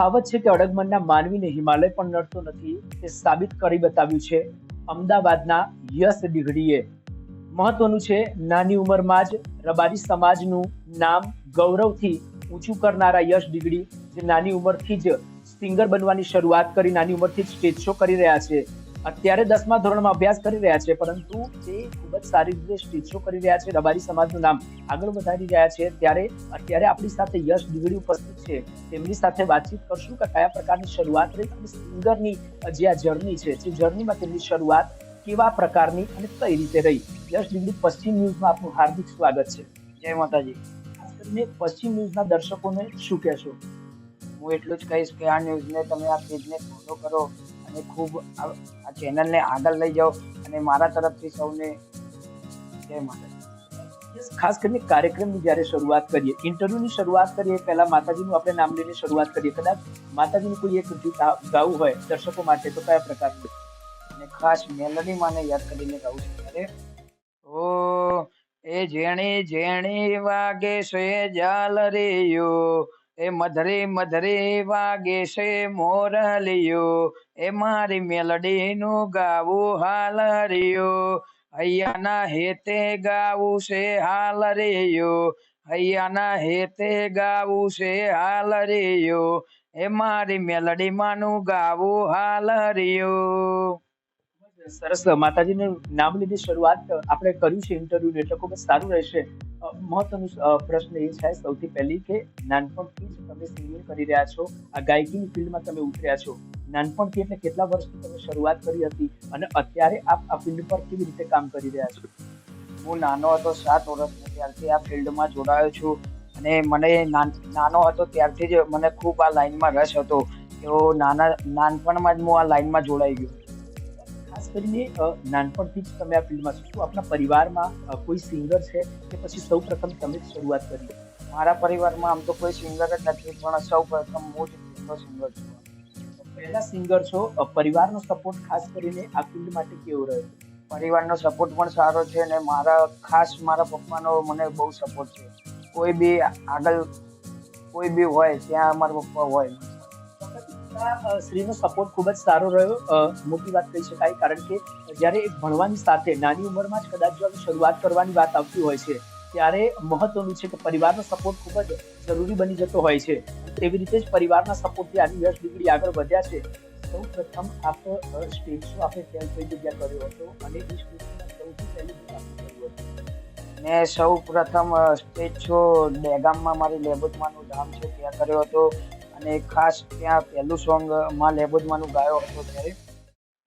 કહાવત છે કે અડગમનના માનવીને હિમાલય પણ નડતો નથી તે સાબિત કરી બતાવ્યું છે અમદાવાદના યશ દિઘડીએ મહત્વનું છે, નાની ઉંમરમાં જ રબારી સમાજનું નામ ગૌરવથી ઊંચું કરનારા યશ ડિગડી જે નાની ઉંમરથી જ સિંગર બનવાની શરૂઆત કરી, નાની ઉંમરથી જ સ્ટેજ શો કરી રહ્યા છે. અત્યારે દસમા ધોરણમાં અભ્યાસ કરી રહ્યા છે પરંતુ તે ખૂબ જ સારી રીતે સ્ટીચો કરી રહ્યા છે રબારી સમાજનું નામ આગળ વધારી રહ્યા છે. ત્યારે અત્યારે આપણી સાથે યશ દિગડી ઉપસ્થિત છે. તેમની સાથે વાતચીત કરશું કે કયા પ્રકારની શરૂઆત રહી અને સિંગરની જે આ જર્ની છે જે જર્નીમાં તેમની શરૂઆત કેવા પ્રકારની અને કઈ રીતે રહી. યશ દિગડી પશ્ચિમ ન્યૂઝમાં આપનું હાર્દિક સ્વાગત છે. જય માતાજી. ખાસ કરીને પશ્ચિમ ન્યૂઝના દર્શકોને શું કહેશો? હું એટલું જ કહીશ કે આ ન્યૂઝને તમે આ પેજને ફોલો કરો. અને ખૂબ આ ચેનલને આગળ લઈ જાઓ અને મારા તરફથી સૌને જય માતા ખાસ કરીને કાર્યક્રમની જ્યારે શરૂઆત કરીએ ઇન્ટરવ્યુની શરૂઆત કરીએ, પહેલા માતાજીનું આપણે નામ લઈને શરૂઆત કરીએ. કદાચ માતાજીનું કોઈ એક ગીત ગાવું હોય દર્શકો માટે, તો કયા પ્રકારનું અને ખાસ મેલડી માને યાદ કરીને ગાવું છું. અરે! ઓ, એ જેણી જેણી વાગે છે જાલરીયો એ મધરે મધરે વાગે છે મોરલિયો એ મારી મેલડીનું ગાવું હાલરિયો હૈયાના હેતે ગાવું છે હાલ હાલરિયો હૈયાના હેતે ગાવું છે હાલ હાલરિયો એ મારી મેલડી માનું ગાવું હાલરિયો સરસ, માતાજીને નામ લીધી શરૂઆત આપણે કર્યું છે ઇન્ટરવ્યુ એટલે ખૂબ સારું રહેશે. મહત્વનો પ્રશ્ન એ છે સૌથી પહેલી કે નાનપણથી જ તમે સિંગિંગ કરી રહ્યા છો, આ ગાયકીની ફિલ્ડમાં તમે ઉતર્યા છો. નાનપણથી એટલે કેટલા વર્ષથી તમે શરૂઆત કરી હતી અને અત્યારે આપ આ ફિલ્ડ પર કેવી રીતે કામ કરી રહ્યા છો? હું નાનો હતો, સાત વર્ષનો, ત્યારથી આ ફિલ્ડમાં જોડાયો છું અને મને નાનો હતો ત્યારથી જ મને ખૂબ આ લાઈનમાં રસ હતો. તો નાના, નાનપણમાં જ હું આ લાઈનમાં જોડાઈ ગયો. ખાસ કરીને નાનપણથી જ તમે આ ફિલ્ડમાં છો. આપણા પરિવારમાં કોઈ સિંગર છે કે પછી સૌ પ્રથમ તમે જ શરૂઆત કરી? મારા પરિવારમાં આમ તો કોઈ સિંગર જ નથી પણ સૌ પ્રથમ હું જ પહેલો સિંગર છું. પહેલા સિંગર છો. પરિવારનો સપોર્ટ ખાસ કરીને આ ફિલ્ડ માટે કેવો રહ્યો? પરિવારનો સપોર્ટ પણ સારો છે અને મારા ખાસ મારા પપ્પાનો મને બહુ સપોર્ટ છે. કોઈ બી આગળ કોઈ બી હોય ત્યાં મારા પપ્પા હોય. અ, સપોર્ટ ખૂબ જ સારો રહ્યો. મોટી વાત કહી શકાય કારણ કે જ્યારે ભણવાની સાથે નાની ઉંમરમાં જ કદાચ જો શરૂઆત કરવાની વાત આવતી હોય છે ત્યારે મહત્વનું છે કે પરિવારનો સપોર્ટ ખૂબ જ જરૂરી બની જતો હોય છે. તેવી રીતે જ પરિવારના સપોર્ટથી આની યશ ડિગ્રી આગળ વધ્યા છે. સૌ પ્રથમ આપ સ્ટેજ શો આપણે ત્યાં કઈ જગ્યા કર્યો હતો અને એ સૌથી પહેલી મેં સૌ પ્રથમ સ્ટેજ શો દહેગામમાં મારી લેબોટમાંનું ધામ છે ત્યાં કર્યો હતો. અને ખાસ ત્યાં પહેલું સોંગમાં લેબોજમાનું ગાયો હતો ત્યારે.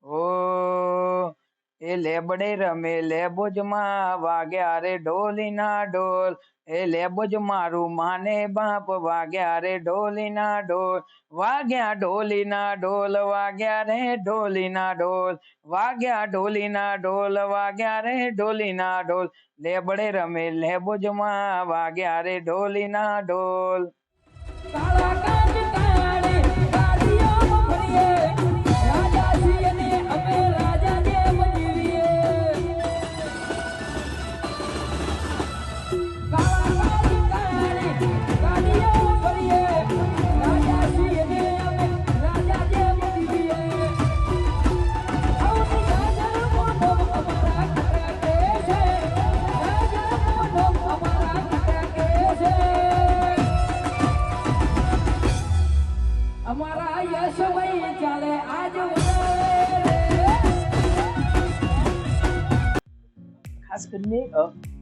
ઓ, એ લેબડે રમે લેબોજમાં વાગ્યા રે ઢોલીના ઢોલ. એ લેબોજ મારું માને બાપ, વાગ્યા રે ઢોલીના ઢોલ. વાગ્યા ઢોલીના ઢોલ, વાગ્યા રે ઢોલીના ઢોલ. વાગ્યા ઢોલીના ઢોલ, વાગ્યા રે ઢોલીના ઢોલ. લેબડે રમે લેબોજમાં વાગ્યા રે ઢોલીના ઢોલ.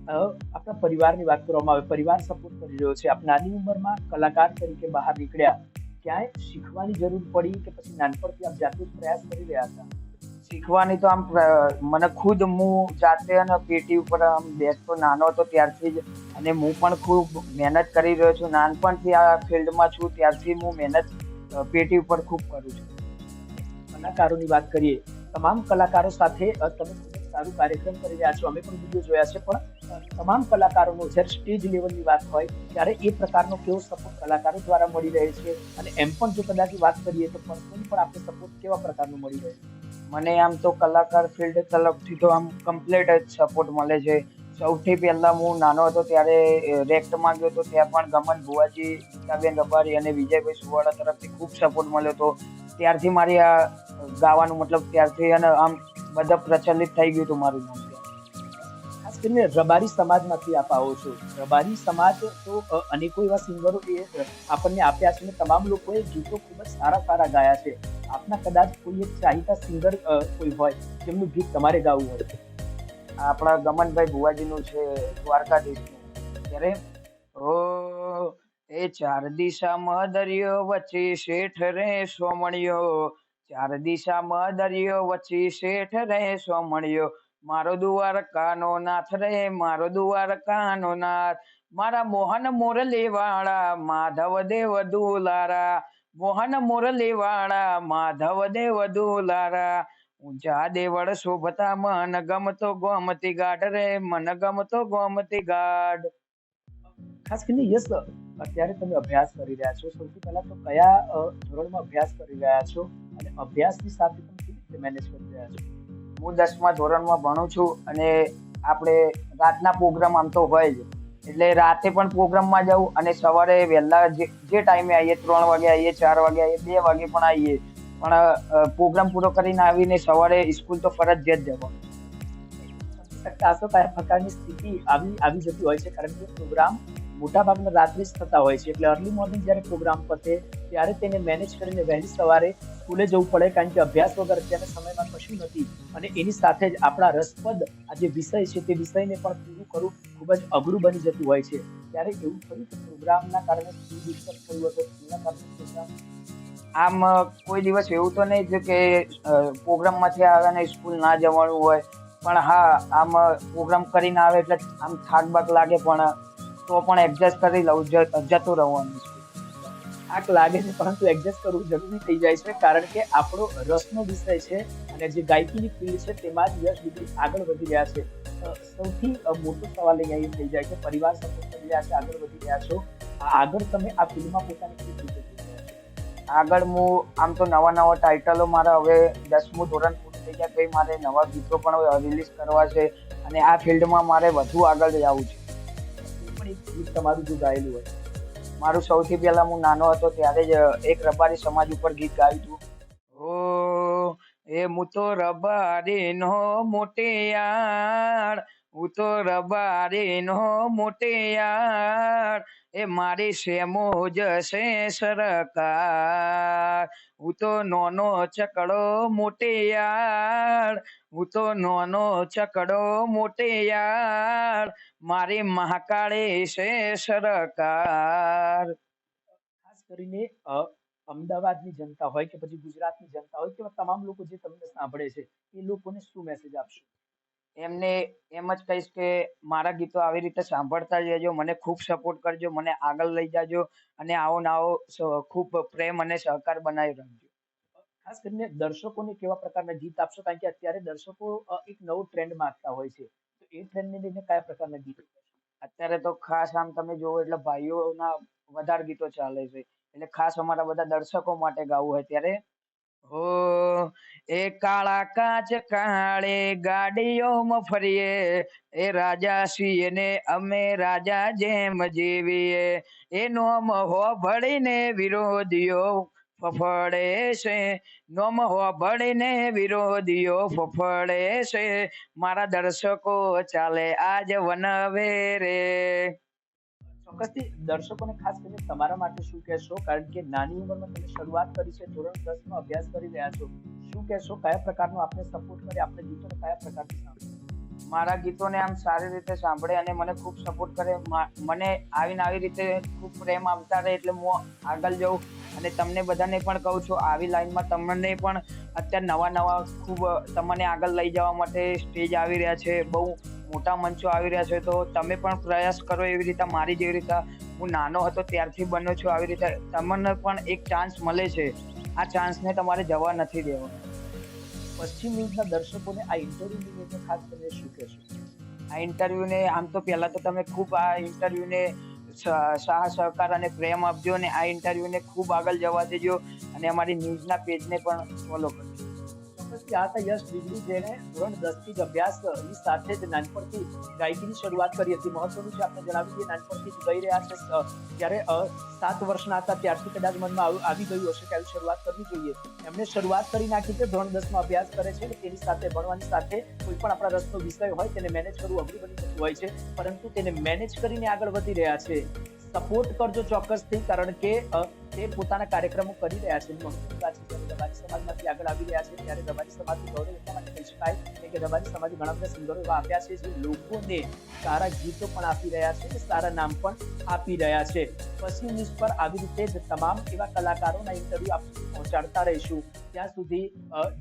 અ, આપણા પરિવારની વાત કરવામાં આવે પરિવાર સપોર્ટ કરી રહ્યો છે. આપ નાની ઉંમરમાં કલાકાર તરીકે બહાર નીકળ્યા ક્યાંય શીખવાની જરૂર પડી કે પછી નાનપણથી આપ જાતે જ પ્રયાસ કરી રહ્યા હતા? શીખવાની તો આમ મને ખુદ હું જાતે અને પેટી ઉપર આમ બેસતો નાનો હતો ત્યારથી જ અને હું પણ ખૂબ મહેનત કરી રહ્યો છું. નાનપણથી આ ફિલ્ડમાં છું ત્યારથી હું મહેનત પેટી ઉપર ખૂબ કરું છું. કલાકારોની વાત કરીએ તમામ કલાકારો સાથે તમે સારું કાર્યક્રમ કરી રહ્યા છો. અમે પણ વીડિયો જોયા છે. પણ તમામ કલાકારોનો જ્યારે સ્ટેજ લેવલની વાત હોય, ત્યારે એ પ્રકારનો કેવો સપોર્ટ કલાકારો દ્વારા મળી રહે છે? અને એમ પણ જો કદાચ વાત કરીએ તો પર્સનલી પણ આપણે સપોર્ટ કેવા પ્રકારનો મળી રહે છે? મને આમ તો કલાકાર ફિલ્ડ તરફથી તો આમ કમ્પ્લીટ જ સપોર્ટ મળે છે. સૌથી પહેલાં હું નાનો હતો ત્યારે રેક્ટમાં ગયો હતો ત્યાં પણ ગમન ભુવાજી ગીતાબેન રબારી અને વિજયભાઈ સુવાળા તરફથી ખૂબ સપોર્ટ મળ્યો હતો. ત્યારથી મારી આ ગાવાનું મતલબ ત્યારથી અને આમ બધા પ્રચલિત થઈ ગયું હતું મારું નામ. ખાસ કરીને રબારી સમાજમાંથી આપ આવો છો. રબારી સમાજ તો અનેકો એવા સિંગરો એ આપણને આપ્યા છે તમામ લોકોએ ગીતો ખૂબ જ સારા સારા ગાયા છે. આપના કદાચ કોઈ એક ચાહીતા સિંગર કોઈ હોય, જેમનું ગીત તમારે ગાવું હોય. આપણા ગમનભાઈ ભુવાજીનું છે, દ્વારકાધીશનું. ત્યારે, ઓ, એ ચાર દિશામાં દરિયો વચ્ચે શેઠ રે સોમણિયો ચાર દિશામાં દરિયો વચ્ચે શેઠ રહે સોમણિયો મારો દ્વારકાનો નાથ રે મારો દ્વારકાનો નાથ, મારા મોહન મુરલી વાળા માધવ દેવ દુલારા, મોહન મુરલી વાળા માધવ દેવ દુલારા ઊંચા દેવળ શોભતા મન ગમતો ગોમતી ગાઢ રે, મન ગમતો ગોમતી ગાઢ. ખાસ કરીને યસ અત્યારે તમે અભ્યાસ કરી રહ્યા છો. સૌથી પહેલા તો કયા ધોરણમાં અભ્યાસ કરી રહ્યા છો અને અભ્યાસની સાથે તમે કેવી રીતે મેનેજ કરી રહ્યા છો? હું દસમા ધોરણમાં ભણું છું અને આપણે રાતના પ્રોગ્રામ આમ તો હોય જ. એટલે રાતે પણ પ્રોગ્રામમાં જાઉં અને સવારે વહેલા જે ટાઈમે આવીએ, ત્રણ વાગે આવીએ, ચાર વાગે આવીએ, બે વાગે પણ આવીએ. પણ પ્રોગ્રામ પૂરો કરીને આવીને સવારે સ્કૂલ તો ફરજિયાત જવાનું. સમજી શકતા કયા પ્રકારની સ્થિતિ આવી આવી જતી હોય છે. કારણ કે પ્રોગ્રામ મોટા ભાગના રાત્રે જ થતા હોય છે. એટલે અર્લી મોર્નિંગ જ્યારે પ્રોગ્રામ પતે, ત્યારે તેને મેનેજ કરીને વહેલી સવારે સ્કૂલે જવું પડે, કારણ કે અભ્યાસ વગર અત્યારના સમયમાં કશું નથી. અને એની સાથે જ આપણા રસપ્રદ આ જે વિષય છે, તે વિષયને પણ પૂરું કરવું ખૂબ જ અઘરું બની જતું હોય છે. ત્યારે એવું થયું કે પ્રોગ્રામના કારણે સ્કૂલ ડિસ્ટર્બ થયું હતું, એના કારણે આમ, કોઈ દિવસ એવું તો નહીં થયું કે પ્રોગ્રામમાંથી આવે ને સ્કૂલ ના જવાનું હોય. પણ હા, આમ પ્રોગ્રામ કરીને આવે એટલે આમ થાક બાક લાગે પણ તો પણ એડજસ્ટ કરી લઉં જતું રહેવાનું થાક લાગે છે પરંતુ એડજસ્ટ કરવું જરૂરી થઈ જાય છે? કારણ કે આપણો રસનો વિષય છે અને જે ગાયકીની ફિલ્ડ છે તેમાં જ યશ ડિગ્રી આગળ વધી રહ્યા છે. સૌથી મોટો સવાલ અહીંયા એ થઈ જાય કે પરિવાર સપોર્ટ કરી રહ્યા છે આગળ વધી રહ્યા છો આગળ તમે આ ફિલ્ડમાં પોતાની કેવી રીતે છો? આગળ હું, આમ તો નવા નવા ટાઇટલો મારા હવે દસમું ધોરણ પૂરું થઈ ગયા પછી મારે નવા ગીતો પણ રિલીઝ કરવા છે અને આ ફિલ્ડમાં મારે વધુ આગળ જવું છે. પણ એક ગીત તમારું જો ગાયેલું હોય. મારું સૌથી પહેલા હું નાનો હતો ત્યારે જ એક રબારી સમાજ ઉપર ગીત ગાયું હતું. ઓ, એ હું તો નો મોટિયાર હું તો રબારી નો મોટિયાર, એ મારી શેમો જશે સરકાર. હું તો નોનો ચકડો મોટિયાર, હું તો નોનો ચકડો મોટિયાર, મારી મહાકાળે છે સરકાર. ખાસ કરીને અમદાવાદની જનતા હોય કે પછી ગુજરાતની જનતા હોય કે તમામ લોકો જે તમને સાંભળે છે, એ લોકોને શું મેસેજ આપશો? એમને એમ જ કહીશ કે મારા ગીતો આવી રીતે સાંભળતા જજો મને ખૂબ સપોર્ટ કરજો મને આગળ લઈ જાજો અને આવો ને આવો ખૂબ પ્રેમ અને સહકાર બનાવી રાખજો. ખાસ કરીને દર્શકોને કેવા પ્રકારના ગીત આપશો? કારણ કે અત્યારે દર્શકો એક નવો ટ્રેન્ડ માંગતા હોય છે. તો એ ટ્રેન્ડને લઈને કયા પ્રકારના ગીતો? અત્યારે તો ખાસ આમ તમે જુઓ એટલે ભાઈઓના વધારે ગીતો ચાલે છે. એટલે ખાસ અમારા બધા દર્શકો માટે ગાવું હોય ત્યારે હો એ કાળા કાચ કાળે ગાડીઓમાં ફરીએ. એ રાજા છીએ ને અમે રાજા જેમ જીવીએ. એ નોમ હોભળીને વિરોધીઓ ફફડે છે. નોમ હોભળીને વિરોધીઓ ફફડે છે. મારા દર્શકો ચાલે આજ વનવે રે ચોક્કસથી દર્શકોને ખાસ કરીને તમારા માટે શું કહેશો? કારણ કે નાની ઉંમરમાં તમે શરૂઆત કરી છે, ધોરણ દસમાં અભ્યાસ કરી રહ્યા છો. શું કહેશો? કયા પ્રકારનો આપણે સપોર્ટ કરે? આપણે ગીતોને કયા પ્રકારથી સાંભળે? મારા ગીતોને આમ સારી રીતે સાંભળે અને મને ખૂબ સપોર્ટ કરે. મને આવીને આવી રીતે ખૂબ પ્રેમ આવતા રહે એટલે હું આગળ જઉં. અને તમને બધાને પણ કહું છું, આવી લાઈનમાં તમને પણ અત્યારે નવા નવા ખૂબ, તમને આગળ લઈ જવા માટે સ્ટેજ આવી રહ્યા છે. બહુ મોટા મંચો આવી રહ્યા છે, તો તમે પણ પ્રયાસ કરો એવી રીતે, મારી જેવી રીતે, હું નાનો હતો ત્યારથી બન્યો છું આવી રીતે, તમને પણ એક ચાન્સ મળે છે. આ ચાન્સને તમારે જવા નથી દેવો પશ્ચિમ ન્યૂઝના દર્શકોને આ ઇન્ટરવ્યુ લઈને ખાસ કરીને શું કહેશો? આ ઇન્ટરવ્યુને આમ તો પહેલાં તો તમે ખૂબ આ ઇન્ટરવ્યુને સાહ, સહકાર અને પ્રેમ આપજો અને આ ઇન્ટરવ્યુને ખૂબ આગળ જવા દેજો અને અમારી ન્યૂઝના પેજને પણ ફોલો કરજો. ચોક્કસથી આ હતા યશ ડિગ્રી જેણે ધોરણ દસથી અભ્યાસની સાથે જ નાનપણથી ગાયકીની શરૂઆત કરી હતી. મહત્વનું છે, આપણે જણાવી દઈએ નાનપણથી ગાઈ રહ્યા છે. ત્યારે સાત વર્ષના હતા ત્યારથી કદાચ મનમાં આવું- ગયું હશે કે આવી શરૂઆત કરવી જોઈએ. એમણે શરૂઆત કરી નાખી છે, ધોરણ દસમાં અભ્યાસ કરે છે તેની સાથે ભણવાની સાથે કોઈ પણ આપણા રસનો વિષય હોય તેને મેનેજ કરવું અઘરું બની જતું હોય છે, પરંતુ તેને મેનેજ કરીને આગળ વધી રહ્યા છે. સપોર્ટ કરજો ચોક્કસથી, કારણ કે તે પોતાના કાર્યક્રમો કરી રહ્યા છે. મહત્વની છે. રબારી સમાજમાંથી આગળ આવી રહ્યા છે, ત્યારે રબારી સમાજનું ગૌરવ એટલા માટે કહી શકાય કે રબારી સમાજે ઘણા બધા સિંગરો એવા આપ્યા છે જે લોકોને સારા ગીતો પણ આપી રહ્યા છે અને સારા નામ પણ આપી રહ્યા છે. પશ્ચિમ ન્યૂઝ પર આવી રીતે તમામ એવા કલાકારોના ઇન્ટરવ્યુ આપ પહોંચાડતા રહીશું. ત્યાં સુધી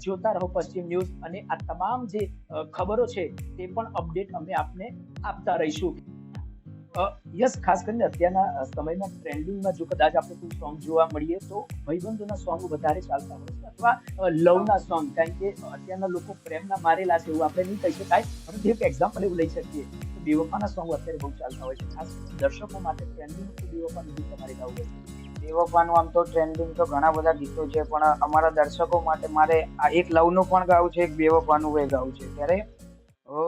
જોતા રહો પશ્ચિમ ન્યૂઝ અને આ તમામ જે ખબરો છે તે પણ અપડેટ અમે આપને આપતા રહીશું. યસ, ખાસ કરીને અત્યારના સમયમાં ટ્રેન્ડિંગમાં જો કદાચ આપણે કોઈ સોંગ જોવા મળીએ તો ભાઈબંધોના સોંગ વધારે ચાલતા હોય છે અથવા લવના સોંગ કારણ કે અત્યારના લોકો પ્રેમના મારેલા છે એવું આપણે નહીં કહી શકાય. પરંતુ એક એક્ઝામ્પલ એવું લઈ શકીએ. તો બેવફાના સોંગ અત્યારે બહુ ચાલતા હોય છે. ખાસ દર્શકો માટે ટ્રેન્ડિંગ તો બેવફાનું ગીત તમારે ગાવું હોય દેવપ્પાનું આમ તો ટ્રેન્ડિંગ તો ઘણા બધા ગીતો છે, પણ અમારા દર્શકો માટે મારે આ એક લવનું પણ ગાવું છે, એક બેવપ્પાનું એ ગાવું છે. ત્યારે ઓ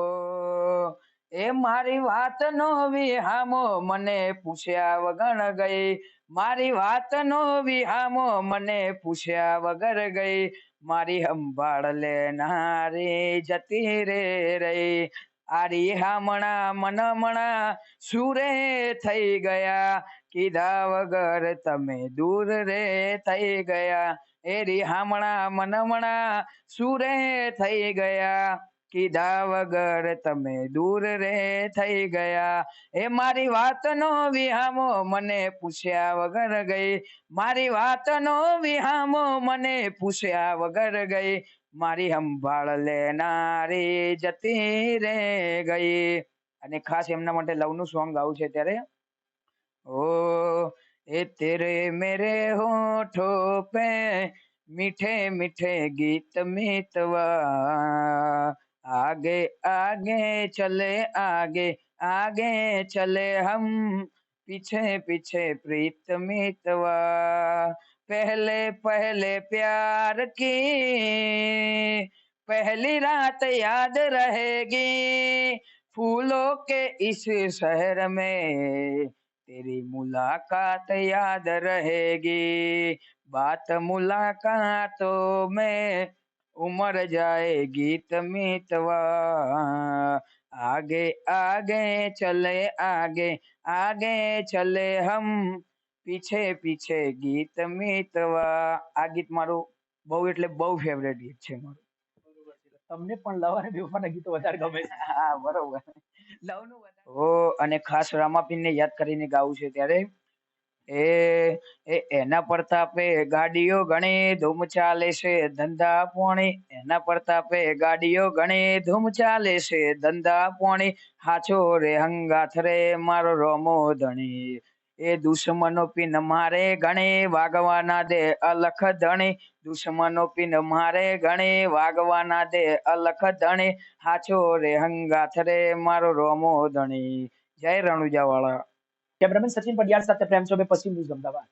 એ મારી વાત નો વિહામો મને પૂછ્યા વગર ગઈ. મારી વાત નો વિહામો મને પૂછ્યા વગર ગઈ. મારી સંભાળ લેનારી જતી રે રહી. આરી હામણા મનમણા સુરે થઈ ગયા. કીધા વગર તમે દૂર રે થઈ ગયા. એ રિહામણા મનમણા સુરે થઈ ગયા. કીધા વગર તમે દૂર રે થઈ ગયા. એ મારી વાતનો વિહામો મને પૂછ્યા વગર ગઈ. મારી વાતનો વિહામો મને પૂછ્યા વગર ગઈ. મારી સંભાળ લેનારી જતી રે ગઈ. અને ખાસ એમના માટે લવનું સોંગ ગાવું છે ત્યારે. ઓ, એ તેરે મેરે હોઠો પે મીઠે મીઠે ગીત મીતવા. आगे आगे चले, आगे आगे चले हम। पीछे पीछे प्रीत मितवा। पहले पहले प्यार की पहली रात याद रहेगी। फूलों के इस शहर में तेरी मुलाकात याद रहेगी। बात मुलाकातों में उमर जाए गीत मितवा आगे आगे चले आगे आगे चले हम પીછે પીછે ગીત મિતવા આ ગીત મારું બહુ એટલે બહુ ફેવરેટ ગીત છે મારું તમને પણ લવ અને બેવફાના ગીતો વધારે ગમે છે હા બરોબર લવનું ઓ અને ખાસ રામાપીરને યાદ કરીને ગાવું છે ત્યારે એ એના પ્રતાપે ગાડીઓ ઘણી ધૂમ ચાલે છે, ધંધા પોણી. એના પ્રતાપે ગાડીઓ ઘણી ધૂમ ચાલે છે, ધંધા પોણી. હાચો રે હંગાથ રે મારો રોમો ધણી. એ દુશ્મનો પીન મારે ગણે વાગવાના દે અલખ ધણી. દુશ્મનો પીન મારે ગણે વાગવાના દે અલખ ધણી. હાચો રે હંગાથ રે મારો રોમો ધણી. જય રણુજા વાળા કેમેરામેન સચિન પડિયાર સાથે પ્રેમ ચોબે પશ્ચિમ ન્યૂઝ અમદાવાદ